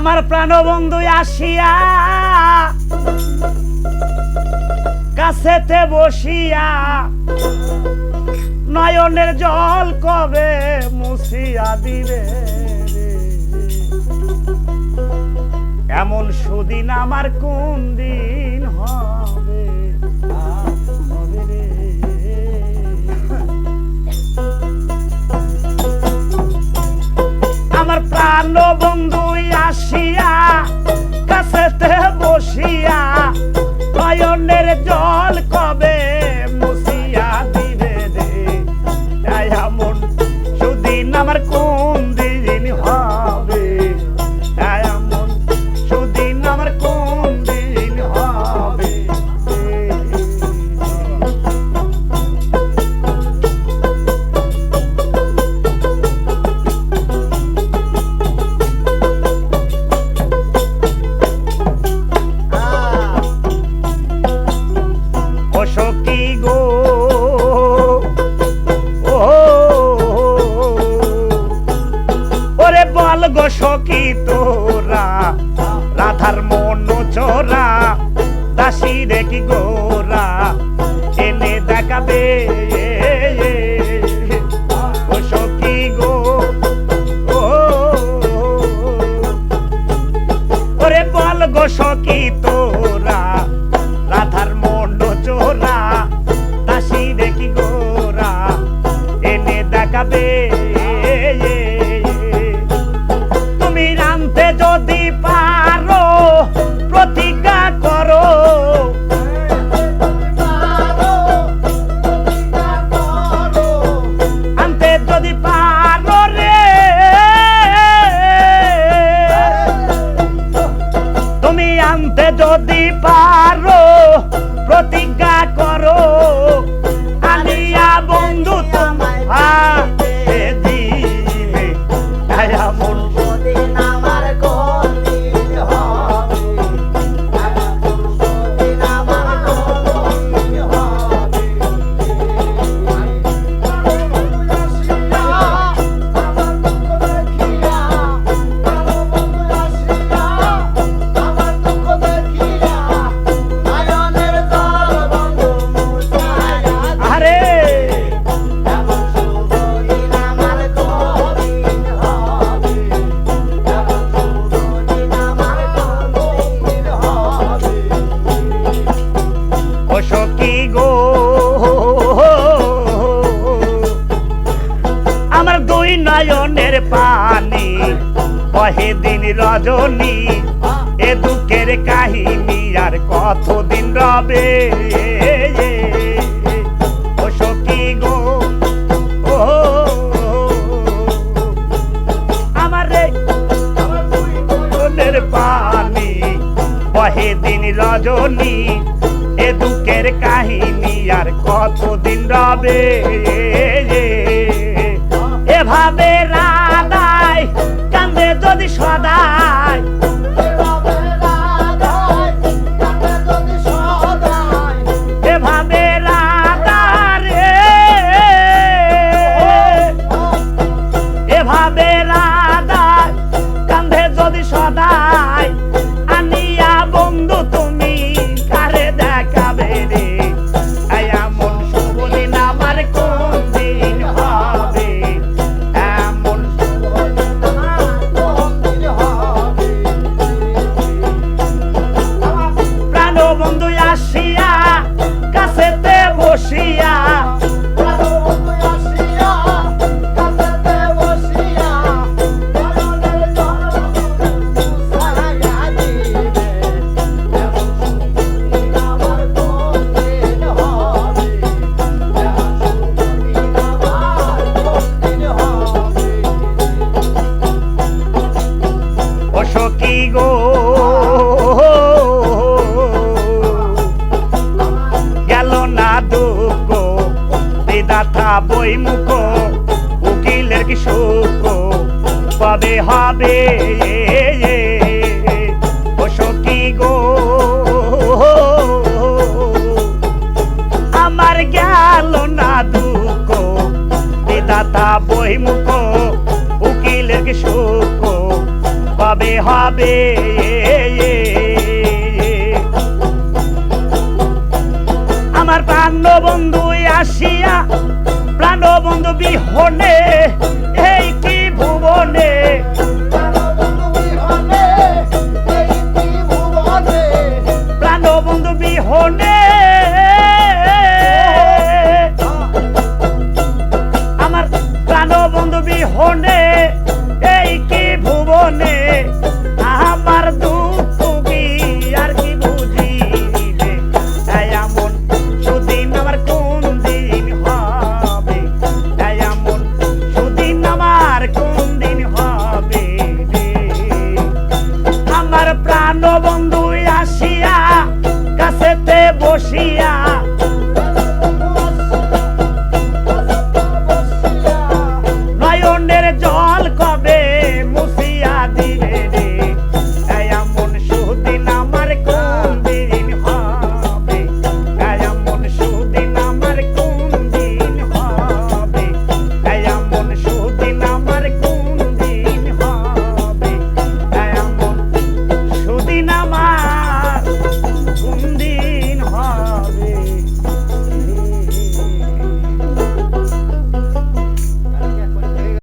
আমার প্রাণবন্ধু আসিয়া কাছেতে বসিয়া নয়নের জল কবে মুছিয়া দিবে এমন সুদিন আমার কোন দিন হবে হবে? বসিয়া নয়নের জল বল গো সখী তোরা রাধার মন চোরা দাসী রে কি আনতে যদি সখী গো। আমার দুই নয়নের পানি, কহে দিন রজনী, এ দুঃখের কাহিনী আর কতদিন রবে? ও সখী গো ও পানি বহে দিন রজনী কাহিনী আর কতদিন রবে? এভাবে বিদাথা বই মুখ, উকিলের কি সুখ? কবে হবে? ও গো? আমার গেল না দুঃখ। বিদাতা বই মুখ, উকিলের কি কবে হবে? প্রাণ